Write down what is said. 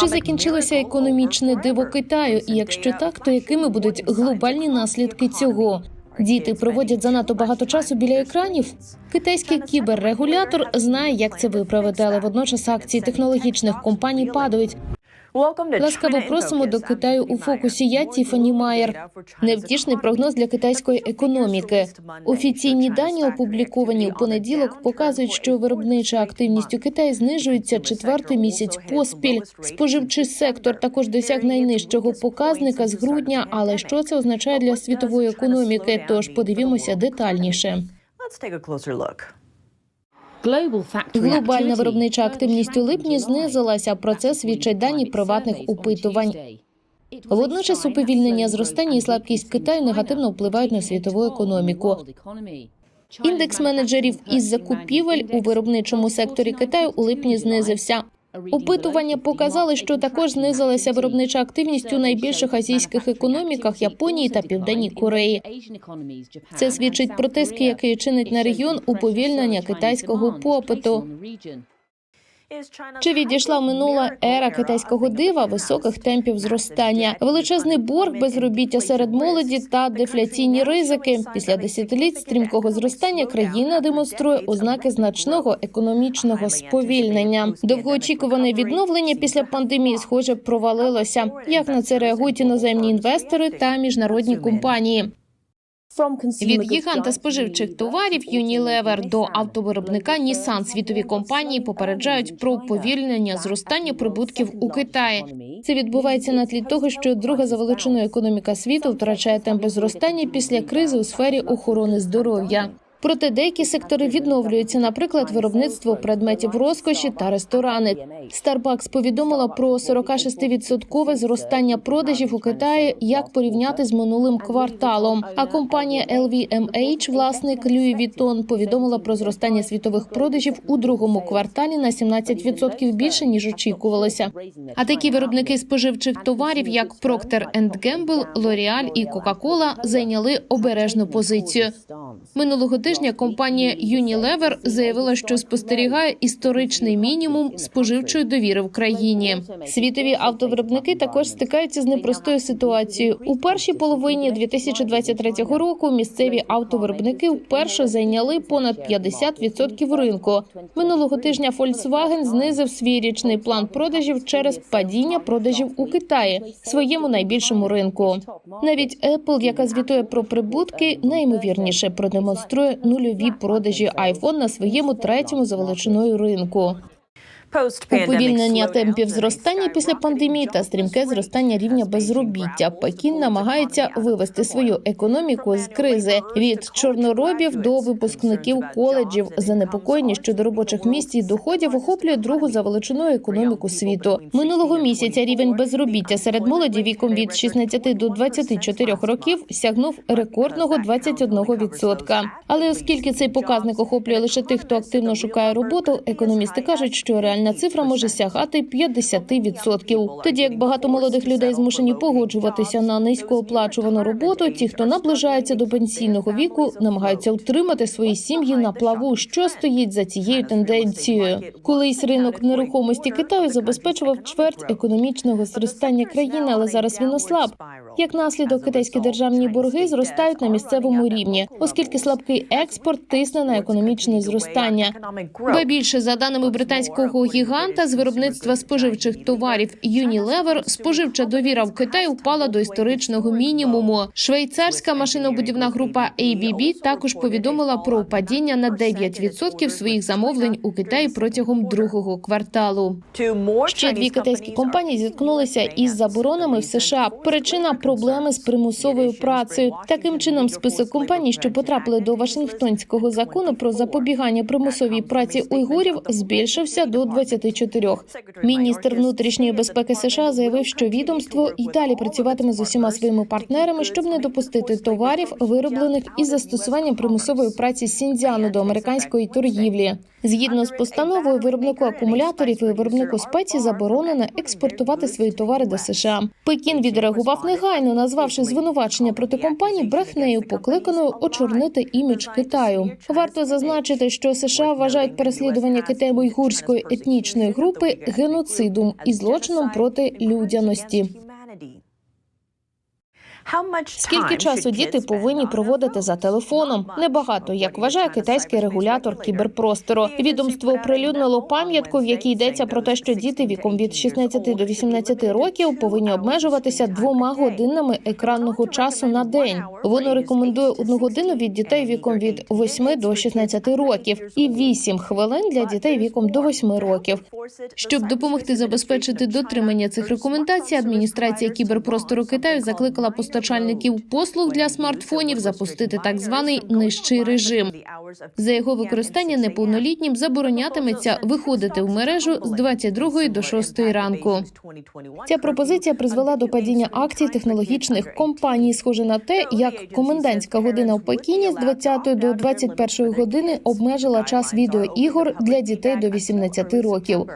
Чи закінчилося економічне диво Китаю? І якщо так, то якими будуть глобальні наслідки цього? Діти проводять занадто багато часу біля екранів. Китайський кіберрегулятор знає, як це виправити, але водночас акції технологічних компаній падають. Ласкаво просимо до Китаю у фокусі. Я Тіфані Майер. Невтішний прогноз для китайської економіки. Офіційні дані, опубліковані у понеділок, показують, що виробнича активність у Китаї знижується четвертий місяць поспіль. Споживчий сектор також досяг найнижчого показника з грудня. Але що це означає для світової економіки? Тож подивімося детальніше. Глобальна виробнича активність у липні знизилася. Про це свідчать дані приватних опитувань. Водночас уповільнення зростання і слабкість Китаю негативно впливають на світову економіку. Індекс менеджерів із закупівель у виробничому секторі Китаю у липні знизився. Опитування показали, що також знизилася виробнича активність у найбільших азійських економіках Японії та Південній Кореї. Це свідчить про тиск, який чинить на регіон уповільнення китайського попиту. Чи відійшла минула ера китайського дива високих темпів зростання, величезний борг, безробіття серед молоді та дефляційні ризики? Після десятиліть стрімкого зростання країна демонструє ознаки значного економічного сповільнення. Довгоочікуване відновлення після пандемії, схоже, провалилося. Як на це реагують іноземні інвестори та міжнародні компанії? Від гіганта споживчих товарів Unilever до автовиробника Nissan світові компанії попереджають про уповільнення зростання прибутків у Китаї. Це відбувається на тлі того, що друга за величиною економіка світу втрачає темпи зростання після кризи у сфері охорони здоров'я. Проте деякі сектори відновлюються, наприклад, виробництво предметів розкоші та ресторани. Starbucks повідомила про 46% зростання продажів у Китаї, як порівняти з минулим кварталом. А компанія LVMH, власник Louis Vuitton, повідомила про зростання світових продажів у другому кварталі на 17% більше ніж очікувалося. А такі виробники споживчих товарів, як Procter Gamble, L'Oreal і Coca-Cola, зайняли обережну позицію. Минулого тижня компанія Unilever заявила, що спостерігає історичний мінімум споживчої довіри в країні. Світові автовиробники також стикаються з непростою ситуацією. У першій половині 2023 року місцеві автовиробники вперше зайняли понад 50% ринку. Минулого тижня Volkswagen знизив свій річний план продажів через падіння продажів у Китаї, своєму найбільшому ринку. Навіть Apple, яка звітує про прибутки, найімовірніше продемонструє нульові продажі iPhone на своєму третьому за величиною ринку. Уповільнення темпів зростання після пандемії та стрімке зростання рівня безробіття. Пекін намагається вивести свою економіку з кризи від чорноробів до випускників коледжів. Занепокоєння щодо робочих місць і доходів охоплює другу за величиною економіку світу. Минулого місяця рівень безробіття серед молоді віком від 16 до 24 років сягнув рекордного 21%. Але оскільки цей показник охоплює лише тих, хто активно шукає роботу, економісти кажуть, що реальна цифра може сягати 50%. Тоді як багато молодих людей змушені погоджуватися на низькооплачувану роботу, ті, хто наближається до пенсійного віку, намагаються утримати свої сім'ї на плаву. Що стоїть за цією тенденцією? Колись ринок нерухомості Китаю забезпечував чверть економічного зростання країни, але зараз він ослаб. Як наслідок, китайські державні борги зростають на місцевому рівні, оскільки слабкий експорт тисне на економічне зростання. Ба більше за даними британського гіганта з виробництва споживчих товарів Unilever, споживча довіра в Китаї впала до історичного мінімуму. Швейцарська машинобудівна група ABB також повідомила про падіння на 9% своїх замовлень у Китаї протягом другого кварталу. Ще дві китайські компанії зіткнулися із заборонами в США. Причина проблеми з примусовою працею. Таким чином, список компаній, що потрапили до Вашингтонського закону про запобігання примусовій праці уйгурів, збільшився до 24. Міністр внутрішньої безпеки США заявив, що відомство і далі працюватиме з усіма своїми партнерами, щоб не допустити товарів, вироблених із застосуванням примусової праці сіньцзяну до американської торгівлі. Згідно з постановою, виробнику акумуляторів і виробнику спецій заборонено експортувати свої товари до США. Пекін відреагував негайно, назвавши звинувачення проти компанії брехнею, покликаною очорнити імідж Китаю. Варто зазначити, що США вважають переслідування Китаю уйгурської етнічної групи геноцидом і злочином проти людяності. Скільки часу діти повинні проводити за телефоном? Небагато, як вважає китайський регулятор кіберпростору. Відомство оприлюднило пам'ятку, в якій йдеться про те, що діти віком від 16 до 18 років повинні обмежуватися двома годинами екранного часу на день. Воно рекомендує одну годину від дітей віком від 8 до 16 років і 8 хвилин для дітей віком до 8 років. Щоб допомогти забезпечити дотримання цих рекомендацій, адміністрація кіберпростору Китаю закликала постачальників послуг для смартфонів запустити так званий нижчий режим. За його використання неповнолітнім заборонятиметься виходити в мережу з 22 до 6 ранку. Ця пропозиція призвела до падіння акцій технологічних компаній, схоже на те, як комендантська година в Пекіні з 20 до 21 години обмежила час відеоігор для дітей до 18 років.